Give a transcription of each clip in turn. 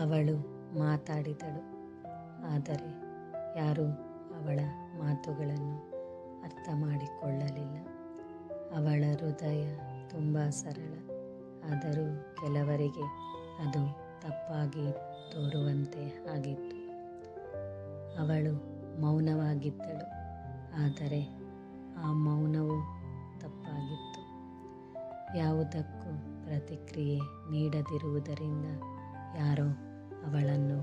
ಅವಳು ಮಾತಾಡಿದಳು. ಆದರೆ ಯಾರೂ ಅವಳ ಮಾತುಗಳನ್ನು ಅರ್ಥ ಮಾಡಿಕೊಳ್ಳಲಿಲ್ಲ ಅವಳ ಹೃದಯ ತುಂಬ ಸರಳ. ಆದರೂ ಕೆಲವರಿಗೆ ಅದು ತಪ್ಪಾಗಿ ತೋರುವಂತೆ ಆಗಿತ್ತು. ಅವಳು ಮೌನವಾಗಿದ್ದಳು. ಆದರೆ ಆ ಮೌನವು ತಪ್ಪಾಗಿತ್ತು. ಯಾವುದಕ್ಕೂ ಪ್ರತಿಕ್ರಿಯೆ ನೀಡದಿರುವುದರಿಂದ ಯಾರೋ ಅವಳನ್ನು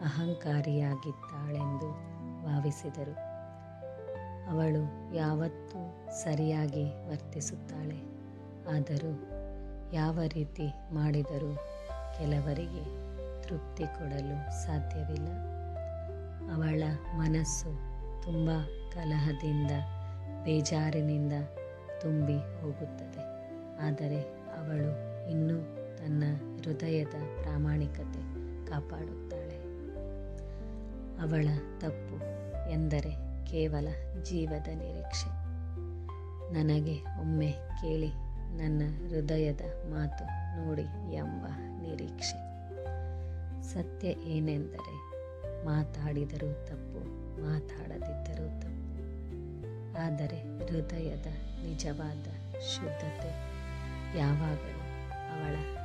ಅಹಂಕಾರಿಯಾಗಿದ್ದಾಳೆಂದು ಭಾವಿಸಿದರು. ಅವಳು ಯಾವತ್ತೂ ಸರಿಯಾಗಿ ವರ್ತಿಸುತ್ತಾಳೆ. ಆದರೂ ಯಾವ ರೀತಿ ಮಾಡಿದರೂ ಕೆಲವರಿಗೆ ತೃಪ್ತಿ ಕೊಡಲು ಸಾಧ್ಯವಿಲ್ಲ. ಅವಳ ಮನಸ್ಸು ತುಂಬ ಕಲಹದಿಂದ, ಬೇಜಾರಿನಿಂದ ತುಂಬಿ ಹೋಗುತ್ತದೆ. ಆದರೆ ಅವಳು ಇನ್ನೂ ತನ್ನ ಹೃದಯದ ಪ್ರಾಮಾಣಿಕತೆ ಕಾಪಾಡುತ್ತಾಳೆ. ಅವಳ ತಪ್ಪು ಎಂದರೆ ಕೇವಲ ಜೀವದ ನಿರೀಕ್ಷೆ. ನನಗೆ ಒಮ್ಮೆ ಕೇಳಿ ನನ್ನ ಹೃದಯದ ಮಾತು ನೋಡಿ ಎಂಬ ನಿರೀಕ್ಷೆ. ಸತ್ಯ ಏನೆಂದರೆ ಮಾತಾಡಿದರೂ ತಪ್ಪು, ಮಾತಾಡದಿದ್ದರೂ ತಪ್ಪು. ಆದರೆ ಹೃದಯದ ನಿಜವಾದ ಶುದ್ಧತೆ ಯಾವಾಗಲೂ ಅವಳ